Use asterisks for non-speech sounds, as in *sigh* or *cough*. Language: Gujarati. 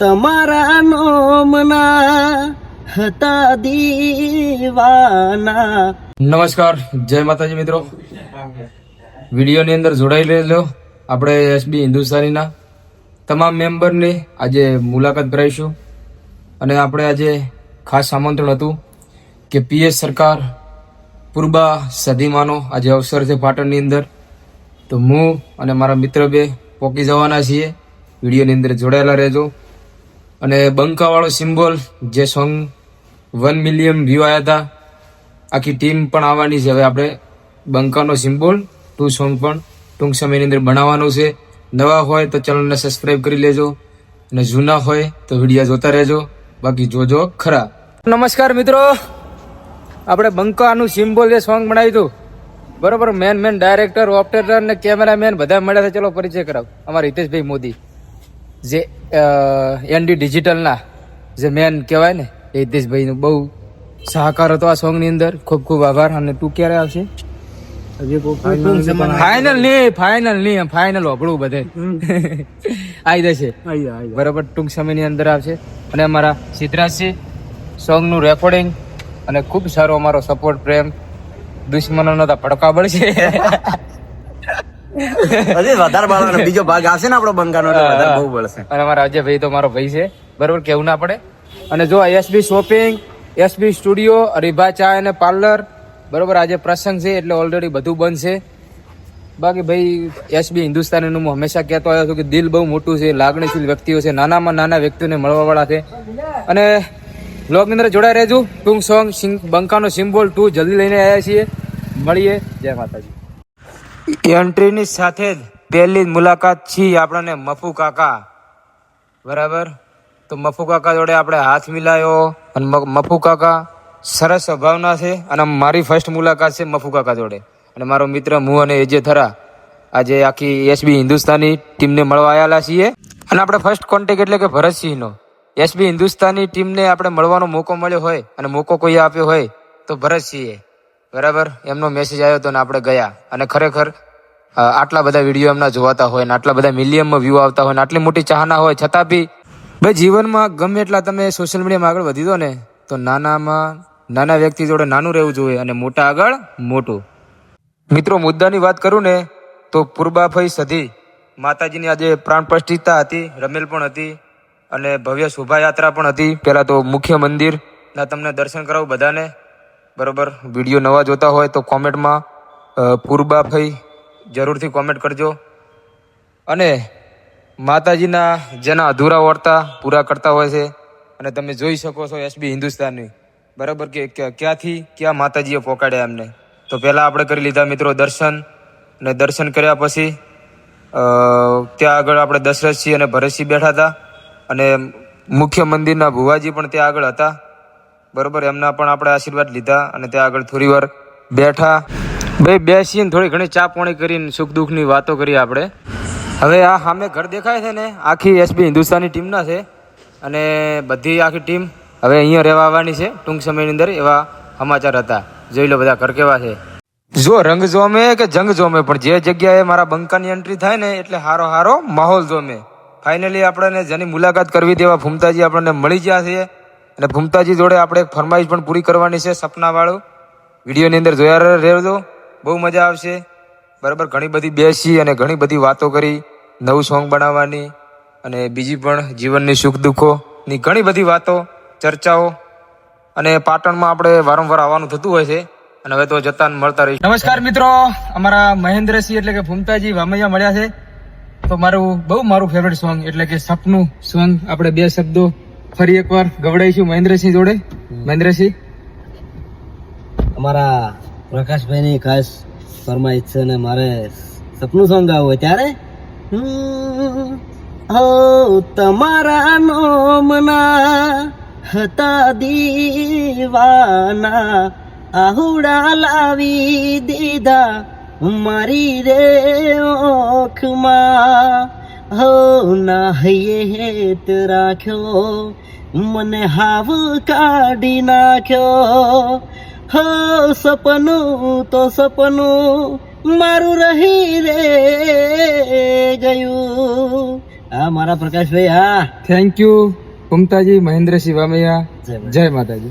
તમારા નોમના હતા દીવાના. નમસ્કાર, જય માતાજી મિત્રો. વિડીયોની અંદર જોડાઈ રહેલો આપણે એસબી હિન્દુસ્તાનીના તમામ મેમ્બરની આજે મુલાકાત કરાવીશું. અને આપણે આજે ખાસ આમંત્રણ હતું કે પીએસ સરકાર પૂર્બા સદીમાનો આજે અવસર છે પાટણની અંદર. તો હું અને મારા મિત્ર બે પોકી જવાના છીએ. વિડીયોની અંદર જોડાયેલા રહેજો. અને બંકાવાળો સિમ્બોલ, જે સોંગ વન મિલિયન વ્યૂ આવ્યા હતા આખી ટીમ પણ આવવાની છે. હવે આપણે બંકાનો સિમ્બોલ ટુ સોંગ પણ ટૂંક સમયની અંદર બનાવવાનું છે. નવા હોય તો ચેનલને સબસ્ક્રાઈબ કરી લેજો. અને જૂના હોય તો વીડિયો જોતા રહેજો. બાકી જોજો ખરા. નમસ્કાર મિત્રો. આપણે બંકાનું સિમ્બોલ જે સોંગ બનાવ્યું હતું, બરોબર મેન મેન ડાયરેક્ટર ઓપરેટર અને કેમેરામેન બધા મળ્યા છે. ચલો પરિચય કરાવ. અમારા હિતેશભાઈ મોદી. જે એનડી ડિજિટલના જે મેન કહેવાય ને એ હિતેશભાઈનું બહુ સહકાર હતો આ સોંગની અંદર. ખૂબ ખૂબ આભાર. અને તું ક્યારે આવશે? ફાઇનલ નહીં ફાઇનલ નહીં ફાઇનલ હોભળું બધે. આવી જશે. બરાબર ટૂંક સમયની અંદર આવશે. અને અમારા સિદ્ધરાજસિંહ સોંગનું રેકોર્ડિંગ અને ખૂબ સારો અમારો સપોર્ટ પ્રેમ દુશ્મનોનો તો ભડકા બળશે. *laughs* *laughs* હજી વધારે બાળવાનો તો મારો ભાઈ છે. બરોબર, કેવું ના પડે? અને જો SB shopping SB studio Haribha ચા અને પાર્લર, બરોબર, આજે પ્રસંગ છે એટલે ઓલરેડી બધું છે. બાકી ભાઈ એસબી હિન્દુસ્તાનીનું હું હંમેશા કહેતો આવ્યો છું કે દિલ બહુ મોટું છે, લાગણીશીલ વ્યક્તિઓ છે, નાનામાં નાના વ્યક્તિઓને મળવાવાળા છે. અને બ્લોગ અંદર જોડાઈ રહેજો. ટૂંક સિંગ બંકાનો સિમ્બોલ ટુ, જલ્દી લઈને આવ્યા છીએ. મળીએ. જય માતાજી. એન્ટ્રીની સાથે જ પહેલી મુલાકાત છીએ આપણને મફુ કાકા. બરાબર? તો મફુ કાકા જોડે આપણે હાથ મિલાયો અને મફુ કાકા સરસ સ્વભાવના છે અને મારી ફર્સ્ટ મુલાકાત છે મફુ કાકા જોડે. અને મારો મિત્ર હું અને એજે થરા, આજે આખી એસબી હિન્દુસ્તાની ટીમને મળવા આવેલા છીએ. અને આપણે ફર્સ્ટ કોન્ટેક એટલે કે ભરતસિંહનો. એસબી હિન્દુસ્તાની ટીમને આપણે મળવાનો મોકો મળ્યો હોય અને મોકો કોઈ આપ્યો હોય તો ભરતસિંહે. બરાબર? એમનો મેસેજ આવ્યો હતો ને આપણે ગયા. અને ખરેખર આટલા બધા વીડિયો એમના જોવાતા હોય ને આટલા બધા મિલિયનમાં વ્યૂ આવતા હોય ને આટલી મોટી ચાહના હોય છતાં બી ભાઈ જીવનમાં ગમે એટલા તમે સોશિયલ મીડિયામાં આગળ વધી દો ને તો નાનામાં નાના વ્યક્તિ જોડે નાનું રહેવું જોઈએ અને મોટા આગળ મોટું. મિત્રો મુદ્દાની વાત કરું ને તો પૂર્બાફઈ સધી માતાજીની આજે પ્રાણ પ્રતિષ્ઠા હતી રમેલ પણ હતી અને ભવ્ય શોભાયાત્રા પણ હતી. પહેલાં તો મુખ્ય મંદિરના તમને દર્શન કરાવું બધાને. બરોબર વીડિયો નવા જોતા હોય તો કોમેન્ટમાં અ, પૂર્બાભાઈ જરૂરથી કોમેન્ટ કરજો. અને માતાજીના જેના અધૂરા વર્તા પૂરા કરતા હોય છે, અને તમે જોઈ શકો છો એસબી હિન્દુસ્તાનની. બરાબર કે ક્યાંથી ક્યાં માતાજીએ પોકાડ્યા એમને. તો પહેલાં આપણે કરી લીધા મિત્રો દર્શન અને દર્શન કર્યા પછી ત્યાં આગળ આપણે દશરથસિંહ અને ભરતસિંહ બેઠા હતા, અને મુખ્ય મંદિરના ભુવાજી પણ ત્યાં આગળ હતા. બરાબર, એમના પણ આપણે આશીર્વાદ લીધા, અને ત્યાં આગળ થોડીવાર બેઠા. ભાઈ, બેસીને થોડી ઘણી ચા પાણી કરીને સુખ દુઃખની વાતો કરી આપણે. હવે આ સામે ઘર દેખાય છે ને, આખી એસબી હિન્દુસ્તાની ટીમના છે. અને બધી આખી ટીમ હવે અહીંયા રહેવા આવવાની છે, ટૂંક સમયની અંદર એવા સમાચાર હતા. જોઈ લો બધા ઘર કેવા છે. જો રંગ જોમે કે જંગ જોમે, પણ જે જગ્યાએ મારા બંકાની એન્ટ્રી થાય ને, એટલે હારો હારો માહોલ જોમે. ફાઇનલી આપણને જેની મુલાકાત કરવી તેવા ભૂમતાજી આપણને મળી ગયા છે. અને ભૂમતાજી જોડે આપણે એક ફરમાઈશ પણ પૂરી કરવાની છે, સપનાવાળું. વિડીયોની અંદર જોયા રહેજો. બહુ મજા આવશે. બરાબર ઘણી બધી બેસી અને ઘણી બધી વાતો કરી નવું સોંગ બનાવવાની અને બીજી પણ જીવનની સુખ દુઃખોની ઘણી બધી વાતો ચર્ચાઓ અને પાટણમાં આપણે વારંવાર આવવાનું થતું હોય છે અને હવે તો જતા મળતા રહીશું. નમસ્કાર મિત્રો અમારા મહેન્દ્રસિંહ એટલે કે ભૂમતાજી વામૈયા મળ્યા છે. તો મારું બહુ મારું ફેવરેટ સોંગ એટલે કે સપનું સોંગ આપણે બે શબ્દો ફરી એકવાર ગવડાઈશું મહેન્દ્રસિંહ જોડે. મહેન્દ્રસિંહ? અમારા પ્રકાશભાઈની ખાસ ફરમાઈશ છે ને મારે સપનું સોંગ ગાવું હોય ત્યારે? હો તમારા નોમના હતા દીવાના આહુડા લાવી દીધા મારી રે ઓખમાં. હો ના હેત રાખ્યો, મને હાવ કાઢી નાખ્યો. હો સપનું તો સપનું મારું રહી રે ગયું. હા મારા પ્રકાશભાઈ હા. Thank you Mamtaji Mahendrasinh Vamaiya. જય જય માતાજી.